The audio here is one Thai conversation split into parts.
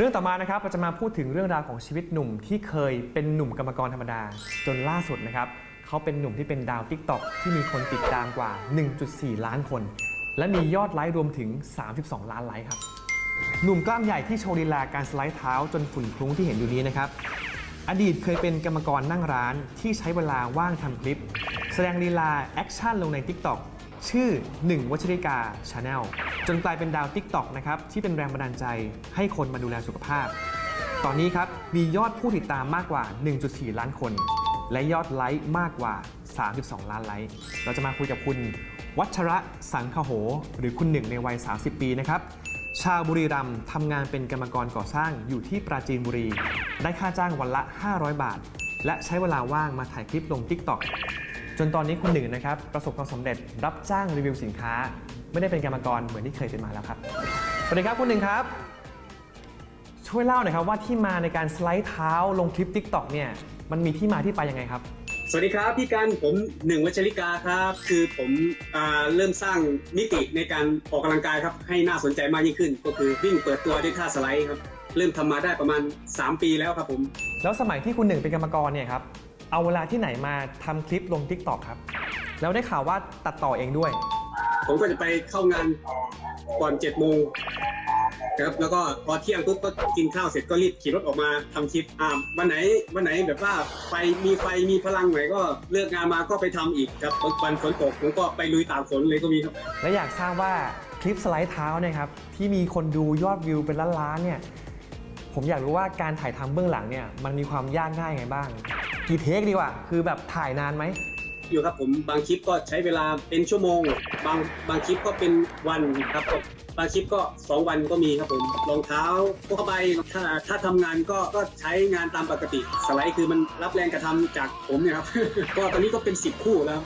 เรื่องต่อมานะครับเราจะมาพูดถึงเรื่องราวของชีวิตหนุ่มที่เคยเป็นหนุ่มกรรมกรธรรมดา จนล่าสุดนะครับเขาเป็นหนุ่มที่เป็นดาว t ิ k t o k ที่มีคนติดตามกว่า 1.4 ล้านคน และมียอดไลค์รวมถึง 32 ล้านไลค์ครับหนุ่มกล้ามใหญ่ที่โชว์ลีลาการสไลด์เท้าจนฝุ่นคลุ้งที่เห็นอยู่นี้นะครับอดีตเคยเป็นกรรมกรนั่งร้านที่ใช้เวลาว่างทำคลิป แสดงลีลาแอคชั่นลงใน TikTok ชื่อ 1 วัชริกาชาแนลจนกลายเป็นดาว TikTok นะครับที่เป็นแรงบันดาลใจให้คนมาดูแลสุขภาพ ตอนนี้ครับมียอดผู้ติดตามมากกว่า 1.4 ล้านคน และยอดไลค์มากกว่า 32 ล้านไลค์ เราจะมาคุยกับคุณวัชระสังคโห หรือคุณหนึ่งในวัย 30 ปีนะครับชาวบุรีรัมย์ทำงานเป็นกรรมกรก่อสร้างอยู่ที่ปราจีนบุรี ได้ค่าจ้างวันละ 500 บาท และใช้เวลาว่างมาถ่ายคลิปลง TikTok จนตอนนี้คุณหนึ่งนะครับประสบความสำเร็จรับจ้างรีวิวสินค้า ไม่ได้เป็นกรรมกรเหมือนที่เคยเป็นมาแล้วครับสวัสดีครับคุณหนึ่งครับ ช่วยเล่าหน่อยครับว่าที่มาในการสไลด์เท้าลงคลิป TikTok เนี่ยมันมีที่มาที่ไปยังไงครับ สวัสดีครับพี่กันผมหนึ่งวัชริกาครับ คือผมอ่าเริ่มสร้างมิติในการออกกำลังกายครับให้น่าสนใจมากยิ่งขึ้น ก็คือวิ่งเปิดตัวด้วยท่าสไลด์ครับเริ่มทำมาได้ประมาณ 3 ปีแล้วครับผม แล้วสมัยที่คุณหนึ่งเป็นกรรมกรเนี่ยครับ เอาเวลาที่ไหนมาทำคลิปลง TikTok ครับ แล้วได้ข่าวว่าตัดต่อเองด้วย ผมก็จะไปเข้างานก่อน7จ็ดโมงครับแล้วก็พอเที่ยงปุ๊บก็กินข้าวเสร็จก็รีบขี่รถออกมาทำคลิปอ่าวันไหนวันไหนแบบว่าไฟมีไฟมีพลังหน่อยก็เลิกงานมาก็ไปทำอีกครับวันฝนตกผมก็ไปลุยตากฝนเลยก็มีครับ และอยากทราบว่าคลิปสไลด์เท้าเนี่ยครับที่มีคนดูยอดวิวเป็นล้านๆเนี่ยผมอยากรู้ว่าการถ่ายทำเบื้องหลังเนี่ยมันมีความยากง่ายไงบ้าง กี่เทคดีกว่า คือแบบถ่ายนานไหม อยู่ครับผมบางคลิปก็ใช้เวลาเป็นชั่วโมง บางบางคลิปก็เป็นวันครับก็บางคลิปก็ 2 วันก็มีครับผมรองเท้าพวกผ้าใบถ้าถ้าทำงานก็ก็ใช้งานตามปกติ สไลด์คือมันรับแรงกระทำจากผมเนี่ยครับ ก็ตอนนี้ก็เป็น 10 คู่แล้ว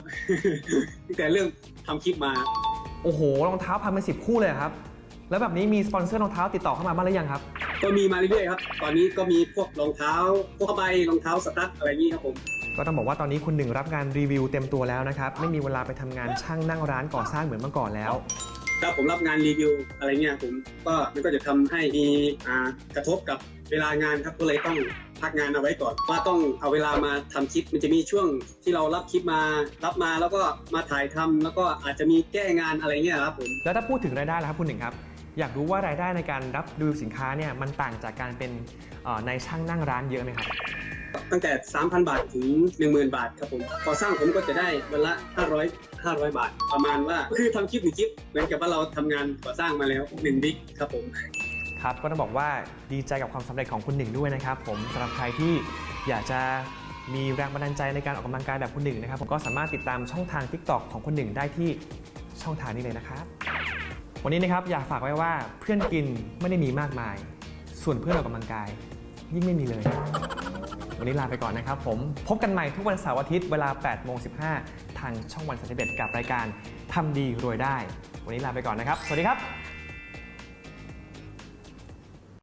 ตั้งแต่เริ่มทำคลิปมา โอ้โหรองเท้าพันเป็นสิบคู่เลยเหรอครับ แล้วแบบนี้มีสปอนเซอร์รองเท้าติดต่อเข้ามาบ้างหรือยังครับ ก็มีมาเรื่อยๆครับ ตอนนี้ก็มีพวกรองเท้าพวกผ้าใบรองเท้าสตั๊ดอะไรอย่างนี้ครับผม ก็ต้องบอกว่าตอนนี้คุณหนึ่งรับงานรีวิวเต็มตัวแล้วนะครับ ไม่มีเวลาไปทำงานช่างนั่งร้านก่อสร้างเหมือนเมื่อก่อนแล้ว ถ้าผมรับงานรีวิวอะไรเงี้ยผมก็มันก็จะทำให้มีอ่ากระทบกับเวลางานครับก็เลยต้องพักงานเอาไว้ก่อนว่าต้องเอาเวลามาทำคลิป มันจะมีช่วงที่เรารับคลิปมารับมาแล้วก็มาถ่ายทำแล้วก็อาจจะมีแก้งานอะไรเงี้ยครับผม แล้วถ้าพูดถึงรายได้แล้วครับคุณหนึ่งครับ อยากรู้ว่ารายได้ในการรับรีวิวสินค้าเนี่ยมันต่างจากการเป็นเอ่อในช่างนั่งร้านเยอะไหมครับ ตั้งแต่ 3,000 บาทถึง 10,000 บาทครับผมก่อสร้างผมก็จะได้วันละ 500 500 บาท ประมาณว่าคือทำคลิปหนึ่งคลิปเหมือนกับว่าเราทำงานก่อสร้างมาแล้ว1บิ๊กครับผมครับก็ต้องบอกว่าดีใจกับความสำเร็จของคุณหนึ่งด้วยนะครับ ผมสำหรับใครที่อยากจะมีแรงบันดาลใจในการออกกำลังกายแบบคุณหนึ่งนะครับผมก็สามารถติดตามช่องทาง TikTok ของคุณหนึ่งได้ที่ช่องทางนี้เลยนะครับ วันนี้นะครับอยากฝากไว้ว่าเพื่อนกินไม่ได้มีมากมาย ส่วนเพื่อนออกกำลังกาย ยิ่งไม่มีเลย วันนี้ลาไปก่อนนะครับ ผมพบกันใหม่ทุกวันเสาร์อาทิตย์เวลา8โมง15 ทางช่องวัน31กับรายการทำดีรวยได้ วันนี้ลาไปก่อนนะครับ สวัสดีครับ